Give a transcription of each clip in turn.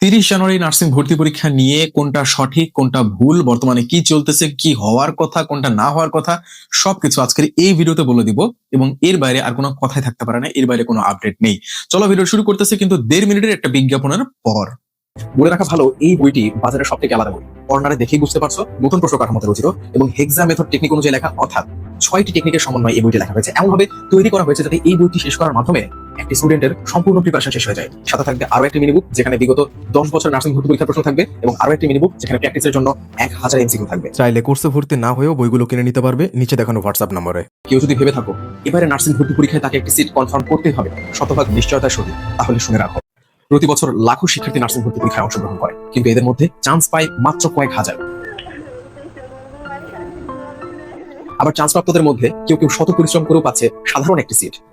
তিরিশ জানুয়ারি নার্সিং ভর্তি পরীক্ষা নিয়ে কোনটা সঠিক, কোনটা ভুল, বর্তমানে কি চলতেছে, কি হওয়ার কথা, কোনটা না হওয়ার কথা, সবকিছু আজকের এই ভিডিওতে বলে দিব এবং এর বাইরে আর কোনো কথাই থাকতে পারে না, এর বাইরে কোনো আপডেট নেই। চলো ভিডিও শুরু করতেছে কিন্তু দেড় মিনিটের একটা বিজ্ঞাপনের পর। বলে রাখা ভালো এই বইটি বাজারে সব থেকে আলাদা বই। কর্নারে দেখেই বুঝতে পারছ নতুন প্রশ্ন কাঠামোতে রচিত এবং হেক্সা মেথড টেকনিক অনুযায়ী লেখা অর্থাৎ ছয়টি টেকনিকের সমন্বয়ে এই বইটি লেখা হয়েছে। এমনভাবে তৈরি করা হয়েছে যাতে এই বইটি শেষ করার মাধ্যমে একটি স্টুডেন্টের সম্পূর্ণ প্রিপারেশন শেষ হয়ে যায়। সাথে থাকবে আরও একটি মিনিবুক যেখানে বিগত দশ বছর নার্সিং ভর্তি পরীক্ষার প্রশ্ন থাকবে এবং আরও একটি মিনিবুক যেখানে প্র্যাকটিসের জন্য এক হাজার এমসিকিউ থাকবে। চাইলে কোর্সে ভর্তি না হয়েও বইগুলো কিনে নিতে পারবে নিচে দেখানো হোয়াটসঅ্যাপ নম্বরে। কেউ যদি ভেবে থাকো এবারে নার্সিং ভর্তি পরীক্ষায় তাকে একটি সিট কনফার্ম করতে হবে। শতভাগ নিশ্চয়তার সহিত। তাহলে শুনে রাখো। প্রতি বছর লাখো শিক্ষার্থী নার্সিং ভর্তি পরীক্ষায় অংশগ্রহণ করে। কিন্তু এদের মধ্যে চান্স পায় মাত্র কয়েক হাজার। আবার চান্স প্রাপ্তদের মধ্যে কেউ কেউ শত পরিশ্রম করেও পাচ্ছে সাধারণ একটি সিট।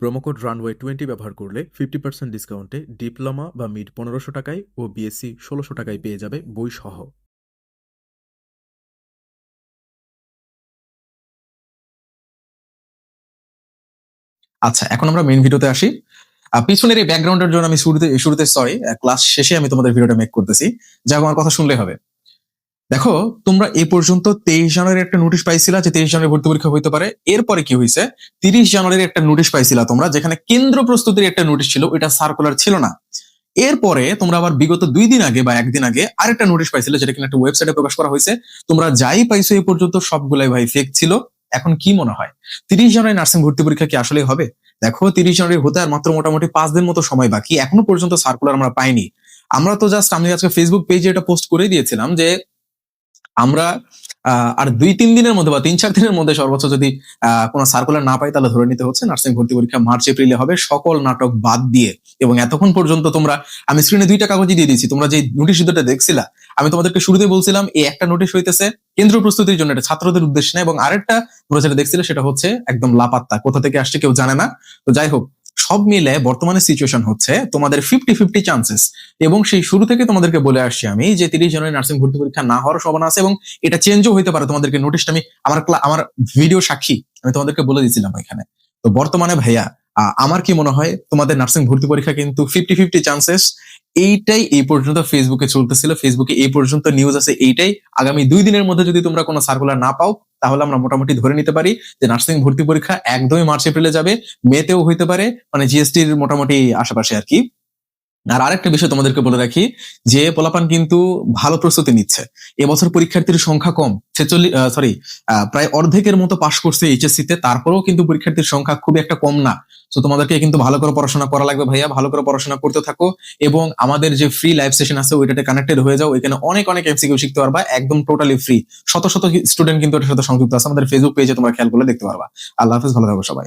প্রোমোকোড রানওয়ে টোয়েন্টি ব্যবহার করলে ফিফটি পার্সেন্ট ডিসকাউন্টে ডিপ্লোমা বা মিড পনেরোশো টাকায় ও বিএসসি ষোলোশো টাকায় পেয়ে যাবে বই সহ। আচ্ছা এখন আমরা মেইন ভিডিওতে আসি। পিছনের এই ব্যাকগ্রাউন্ডের জন্য আমি শুরুতে শুরুতে সরি ক্লাস শেষে আমি তোমাদের ভিডিওটা মেক করতেছি। যা আমার কথা শুনলে হবে। দেখো, তোমরা এই পর্যন্ত তেইশ জানুয়ারির একটা নোটিশ পাইছিলা যে তেইশ জানুয়ারি ভর্তি পরীক্ষা হইতে পারে। এরপরে কি হয়েছে তিরিশ জানুয়ারির একটা নোটিশ পাইছিলা তোমরা, যেখানে কেন্দ্র প্রস্তুতির একটা নোটিশ ছিল, ওইটা সার্কুলার ছিল না। এরপরে তোমরা আবার বিগত দুই দিন আগে বা একদিন আগে আরেকটা নোটিশ পাইছিলে, যেটা কিনা একটা ওয়েবসাইটে প্রকাশ করা হয়েছে তোমরা যাই পাইছো এই পর্যন্ত সবগুলাই ভাই ফেক ছিল। এখন কি মনে হয়? তিরিশ জানুয়ারি নার্সিং ভর্তি পরীক্ষা কি আসলেই হবে? দেখো, তিরিশ জানুয়ারি হতে আর মাত্র মোটামুটি পাঁচ দিন মতো সময় বাকি। এখনও পর্যন্ত সার্কুলার আমরা পাইনি। আমরা তো জাস্ট আমি আজকে ফেসবুক পেজে এটা পোস্ট করে দিয়েছিলাম যে আমরা আর দুই, তিন দিনের মধ্যে বা তিন, চার দিনের মধ্যে সর্বোচ্চ যদি কোনো সার্কুলার না পাই, তাহলে ধরে নিতে হচ্ছে নার্সিং ভর্তি পরীক্ষা মার্চ, এপ্রিলে হবে। সকল নাটক বাদ দিয়ে এবং এতক্ষণ পর্যন্ত তোমরা, আমি স্ক্রিনে দুইটা কাগজই দিয়ে দিয়েছি। তোমরা যে নোটিশ দুটো দেখছিলা, আমি তোমাদেরকে শুরুতে বলছিলাম, এই একটা নোটিশ হইতেছে কেন্দ্র প্রস্তুতির জন্য, এটা ছাত্রদের উদ্দেশ্যে এবং আরেকটা তোমরা যেটা দেখছিলে, সেটা হচ্ছে একদম লাপাত্তা। কোথা থেকে আসছে কেউ জানে না। তো যাই হোক সব মিলে বর্তমানে সিচুয়েশন হচ্ছে তোমাদের ফিফটি ফিফটি চান্সেস এবং সেই শুরু থেকে তোমাদেরকে বলে আসছি আমি যে তিরিশ জনের নার্সিং ভর্তি পরীক্ষা না হওয়ার সম্ভাবনা আছে এবং এটা চেঞ্জও হইতে পারে তোমাদেরকে। নোটিশটা আমি, আমার আমার ভিডিও সাক্ষী, আমি তোমাদেরকে বলে দিয়েছিলাম এখানে। তো বর্তমানে ভাইয়া আমার কি মনে হয়, তোমাদের নার্সিং ভর্তি পরীক্ষা কিন্তু ফিফটি ফিফটি চান্সেস এইটাই এই পর্যন্ত ফেসবুকে চলতেছিল। ফেসবুকে এই পর্যন্ত নিউজ আছে এইটাই। আগামী দুই দিনের মধ্যে যদি তোমরা কোনো সার্কুলার না পাও, তাহলে আমরা মোটামুটি ধরে নিতে পারি যে নার্সিং ভর্তি পরীক্ষা একদমই মার্চ এপ্রিলে যাবে। মেতেও হইতে পারে মানে জিএসটির মোটামুটি আশেপাশে আর কি। আর আরেকটা বিষয় তোমাদেরকে বলে রাখি, যে পোলাপান কিন্তু ভালো প্রস্তুতি নিচ্ছে। এবছর পরীক্ষার্থীর সংখ্যা কম ছেচল্লিশ সরি প্রায় অর্ধেকের মতো পাশ করছে এইচএসসি তে তারপরেও কিন্তু পরীক্ষার্থীর সংখ্যা খুব একটা কম না। তো তোমাদেরকে কিন্তু ভালো করে পড়াশোনা করা লাগবে ভাইয়া, ভালো করে পড়াশোনা করতে থাকো এবং আমাদের যে ফ্রি লাইভ সেশন আছে, ওইটাতে কানেক্টেড হয়ে যাও। এখানে অনেক অনেক এমসিকিউ শিখতে পারবা, একদম টোটালি ফ্রি শত শত স্টুডেন্ট কিন্তু এটার সাথে সংযুক্ত আছে। আমাদের ফেসবুক পেজে তোমরা খেয়াল করলে দেখতে পারবা। আল্লাহ হাফিজ, ভালো থাকো সবাই।